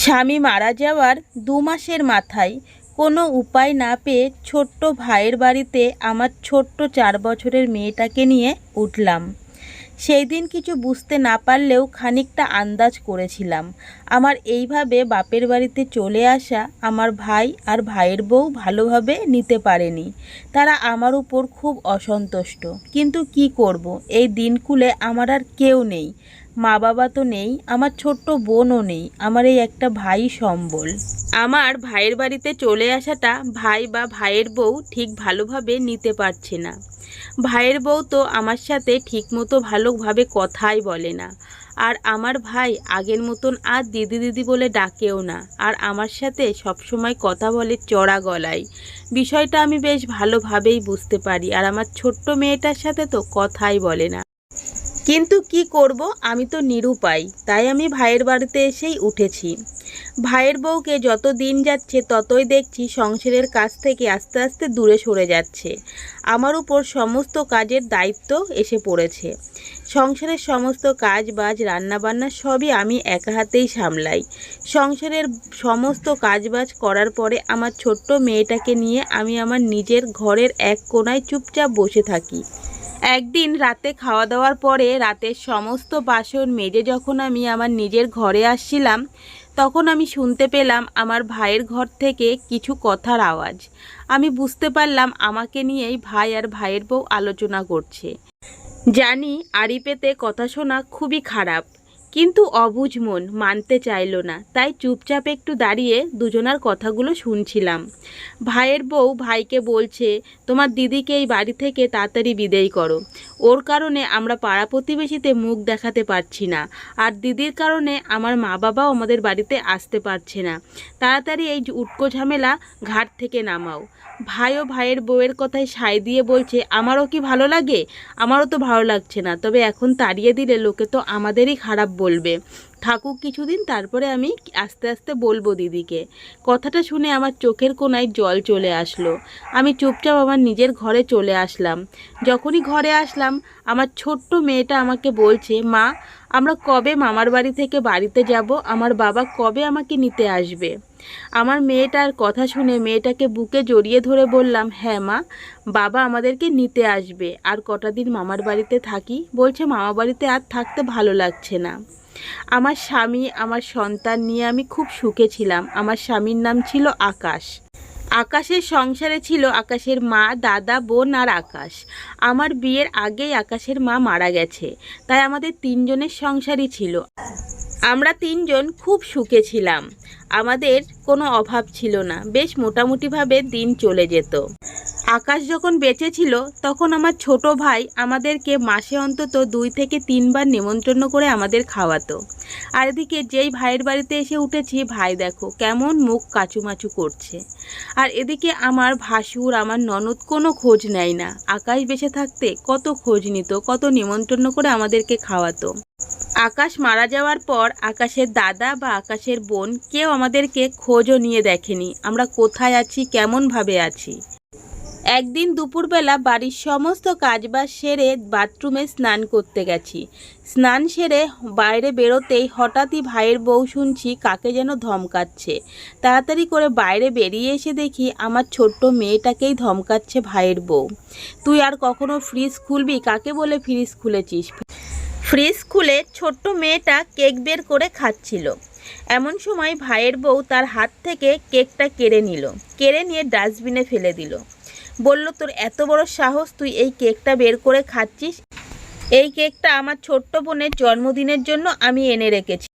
স্বামী মারা যাওয়ার দু মাসের মাথায় কোনো উপায় না পেয়ে ছোট্ট ভাইয়ের বাড়িতে আমার ছোট্ট চার বছরের মেয়েটাকে নিয়ে উঠলাম। সেই দিন কিছু বুঝতে না পারলেও খানিকটা আন্দাজ করেছিলাম। আমার এইভাবে বাপের বাড়িতে চলে আসা আমার ভাই আর ভাইয়ের বউ ভালোভাবে নিতে পারেনি। তারা আমার উপর খুব অসন্তুষ্ট। কিন্তু কি করব? এই দিনকুলে আমার আর কেউ নেই। মা বাবা তো নেই, আমার ছোট্ট বোনও নেই, আমার এই একটা ভাই সম্বল। আমার ভাইয়ের বাড়িতে চলে আসাটা ভাই বা ভাইয়ের বউ ঠিক ভালোভাবে নিতে পারছে না। ভাইয়ের বউ তো আমার সাথে ঠিকমতো ভালোভাবে কথাই বলে না। আর আমার ভাই আগের মতন আর দিদি দিদি বলে ডাকেও না। আর আমার সাথে সবসময় কথা বলে চড়া গলায়। বিষয়টা আমি বেশ ভালোভাবেই বুঝতে পারি। আর আমার ছোট্ট মেয়েটার সাথে তো কথাই বলে না। কিন্তু কি করব আমি তো নিরুপায়, তাই আমি ভাইয়ের বাড়িতে এসেই উঠেছি। ভাইয়ের বউকে যত দিন যাচ্ছে ততই দেখছি সংসারের কাছ থেকে আস্তে আস্তে দূরে সরে যাচ্ছে। আমার উপর সমস্ত কাজের দায়িত্ব এসে পড়েছে। সংসারের সমস্ত কাজ বাজ, রান্নাবান্না সবই আমি একা হাতেই সামলাই। সংসারের সমস্ত কাজবাজ করার পরে আমার ছোট্ট মেয়েটাকে নিয়ে আমি আমার নিজের ঘরের এক কোনায় চুপচাপ বসে থাকি। একদিন রাতে খাওয়া দাওয়ার পরে রাতের সমস্ত বাসন মেজে যখন আমি আমার নিজের ঘরে আসছিলাম, তখন আমি শুনতে পেলাম আমার ভাইয়ের ঘর থেকে কিছু কথার আওয়াজ। আমি বুঝতে পারলাম আমাকে নিয়েই ভাই আর ভাইয়ের বউ আলোচনা করছে। জানি আড়ি পেতে কথা শোনা খুবই খারাপ। কিন্তু অবুঝ মন, মানতে চাইল না। তাই চুপচাপ একটু দাঁড়িয়ে দুজনার কথাগুলো শুনছিলাম। ভাইয়ের বউ ভাইকে বলছে, তোমার দিদিকে এই বাড়ি থেকে তাড়াতাড়ি বিদেয় করো। ওর কারণে আমরা পাড়া প্রতিবেশীতে মুখ দেখাতে পারছি না। আর দিদির কারণে আমার মা বাবাও আমাদের বাড়িতে আসতে পারছে না। তাড়াতাড়ি এই উটকো ঝামেলা ঘাট থেকে নামাও। ভাই ও ভাইয়ের বউয়ের কথায় সায় দিয়ে বলছে, আমারও কি ভালো লাগে? আমারও তো ভালো লাগছে না। তবে এখন তাড়িয়ে দিলে লোকে তো আমাদেরই খারাপ বলবে। থাকুক কিছুদিন, তারপরে আমি আস্তে আস্তে বলব দিদিকে। কথাটা শুনে আমার চোখের কোনায় জল চলে আসলো। আমি চুপচাপ আমার নিজের ঘরে চলে আসলাম। যখনই ঘরে আসলাম, আমার ছোট্ট মেয়েটা আমাকে বলছে, মা আমরা কবে মামার বাড়ি থেকে বাড়িতে যাব? আমার বাবা কবে আমাকে নিতে আসবে? আমার মেয়েটার কথা শুনে মেয়েটাকে বুকে জড়িয়ে ধরে বললাম হ্যাঁ মা, বাবা আমাদেরকে নিতে আসবে। আর কটা দিন মামার বাড়িতে থাকি? বলছে, মামা বাড়িতে আর থাকতে ভালো লাগছে না। আমার স্বামী, আমার সন্তান নিয়ে আমি খুব সুখে ছিলাম। আমার স্বামীর নাম ছিল আকাশ। আকাশের সংসারে ছিল আকাশের মা, দাদা, বোন আর আকাশ। আমার বিয়ের আগেই আকাশের মা মারা গেছে। তাই আমাদের তিনজনের সংসারই ছিল। আমরা তিনজন খুব সুখে ছিলাম। আমাদের কোনো অভাব ছিল না। বেশ মোটামুটিভাবে দিন চলে যেত। আকাশ যখন বেঁচে ছিল, তখন আমার ছোট ভাই আমাদেরকে মাসে অন্তত দুই থেকে তিনবার নেমন্ত্রণ করে আমাদের খাওয়াতো। আর এদিকে যেই ভাইয়ের বাড়িতে এসে উঠেছি, ভাই দেখো কেমন মুখ কাচুমাচু করছে। আর এদিকে আমার ভাসুর, আমার ননদ কোনো খোঁজ নেয় না। আকাশ বেঁচে থাকতে কত খোঁজ নিত, কত নিমন্ত্রণ করে আমাদেরকে খাওয়াতো। আকাশ মারা যাওয়ার পর আকাশের দাদা বা আকাশের বোন কেউ আমাদেরকে খোঁজও নিয়ে দেখেনি। আমরা কোথায় আছি, কেমনভাবে আছি? একদিন দুপুরবেলা বাড়ির সমস্ত কাজবাজ সেরে বাথরুমে স্নান করতে গেছি। স্নান সেরে বাইরে বেরোতেই হঠাৎই ভাইয়ের বউ শুনছি কাকে যেন ধমকাচ্ছে। তাড়াতাড়ি করে বাইরে বেরিয়ে এসে দেখি আমার ছোট্ট মেয়েটাকেই ধমকাচ্ছে ভাইয়ের বউ। তুই আর কখনো ফ্রিজ খুলবি? কাকে বলে ফ্রিজ খুলেছিস? ফ্রিজ খুলে ছোট্ট মেয়েটা কেক বের করে খাচ্ছিল। এমন সময় ভাইয়ের বউ তার হাত থেকে কেকটা কেড়ে নিল। কেড়ে নিয়ে ডাস্টবিনে ফেলে দিল। বলল, তোর এত বড় সাহস, তুই এই কেকটা বের করে খাচ্ছিস? এই কেকটা আমার ছোট্ট বোনের জন্মদিনের জন্য আমি এনে রেখেছি।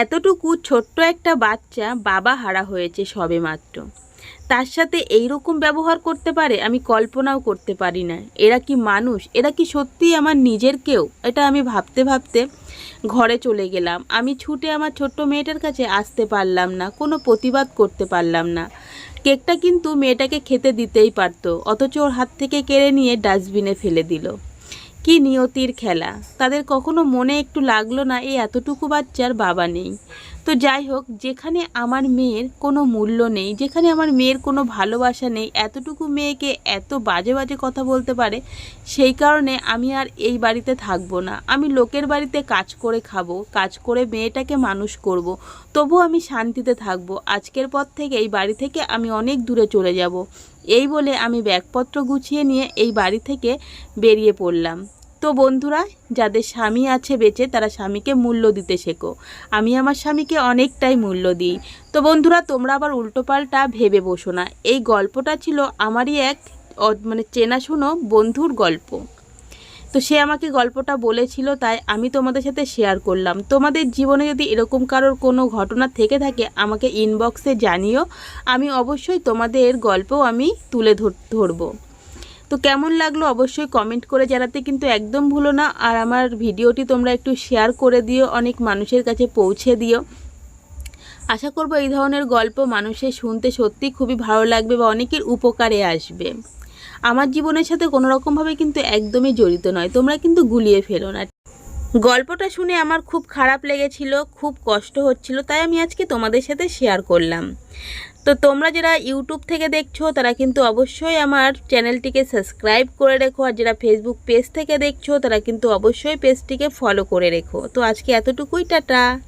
এতটুকু ছোট্ট একটা বাচ্চা বাবা হারা হয়েছে সবে মাত্র। তার সাথে এই রকম ব্যবহার করতে পারে আমি কল্পনাও করতে পারি না। এরা কি মানুষ? এরা কি সত্যিই আমার নিজের কেউ? এটা আমি ভাবতে ভাবতে ঘরে চলে গেলাম। আমি ছুটে আমার ছোট্ট মেয়েটার কাছে আসতে পারলাম না, কোনো প্রতিবাদ করতে পারলাম না। কেকটা কিন্তু মেয়েটাকে খেতে দিতেই পারতো, অথচ ওর হাত থেকে কেড়ে নিয়ে ডাস্টবিনে ফেলে দিল। কি নিয়তির খেলা? তাদের কখনো মনে একটু লাগল না এই এতটুকু বাচ্চার বাবা নেই। তো যাই হোক, যেখানে আমার মেয়ের কোনো মূল্য নেই, যেখানে আমার মেয়ের কোনো ভালোবাসা নেই, এতটুকু মেয়েকে এত বাজে বাজে কথা বলতে পারে, সেই কারণে আমি আর এই বাড়িতে থাকব না। আমি লোকের বাড়িতে কাজ করে খাব, কাজ করে মেয়েটাকে মানুষ করব। তবু আমি শান্তিতে থাকব। আজকের পর থেকে এই বাড়ি থেকে আমি অনেক দূরে চলে যাব। এই বলে আমি ব্যাগপত্র গুছিয়ে নিয়ে এই বাড়ি থেকে বেরিয়ে পড়লাম। তো বন্ধুরা, যাদের স্বামী আছে বেঁচে, তারা স্বামীকে মূল্য দিতে শেখো। আমি আমার স্বামীকে অনেকটাই মূল্য দিই। তো বন্ধুরা, তোমরা আবার উল্টোপাল্টা ভেবে বসো না। এই গল্পটা ছিল আমারই এক মানে চেনাশুনো বন্ধুর গল্প। তো সে আমাকে গল্পটা বলেছিল, তাই আমি তোমাদের সাথে শেয়ার করলাম। তোমাদের জীবনে যদি এরকম কারোর কোনো ঘটনা থেকে থাকে, আমাকে ইনবক্সে জানিও। আমি অবশ্যই তোমাদের গল্পও আমি তুলে ধর, ধরবো। তো কেমন লাগল অবশ্যই কমেন্ট করে জানাতে কিন্তু একদম ভুলো না। আর আমার ভিডিওটি তোমরা একটু শেয়ার করে দিও, অনেক মানুষের কাছে পৌঁছে দিও। আশা করব এই ধরনের গল্প মানুষের শুনতে সত্যি খুবই ভালো লাগবে বা অনেকের উপকারে আসবে। আমার জীবনের সাথে কোনোরকমভাবে কিন্তু একদমই জড়িত নয়, তোমরা কিন্তু গুলিয়ে ফেলো না গল্পটা শুনে আমার খুব খারাপ লেগেছিল, খুব কষ্ট হচ্ছিল, তাই আমি আজকে তোমাদের সাথে শেয়ার করলাম। তো তোমরা যারা ইউটিউব থেকে দেখছ, তারা কিন্তু অবশ্যই আমার চ্যানেলটিকে সাবস্ক্রাইব করে রেখো, আর যারা ফেসবুক পেজ থেকে দেখছ, তারা কিন্তু অবশ্যই পেজটিকে ফলো করে রেখো। তো আজকে এতটুকুই, টাটা!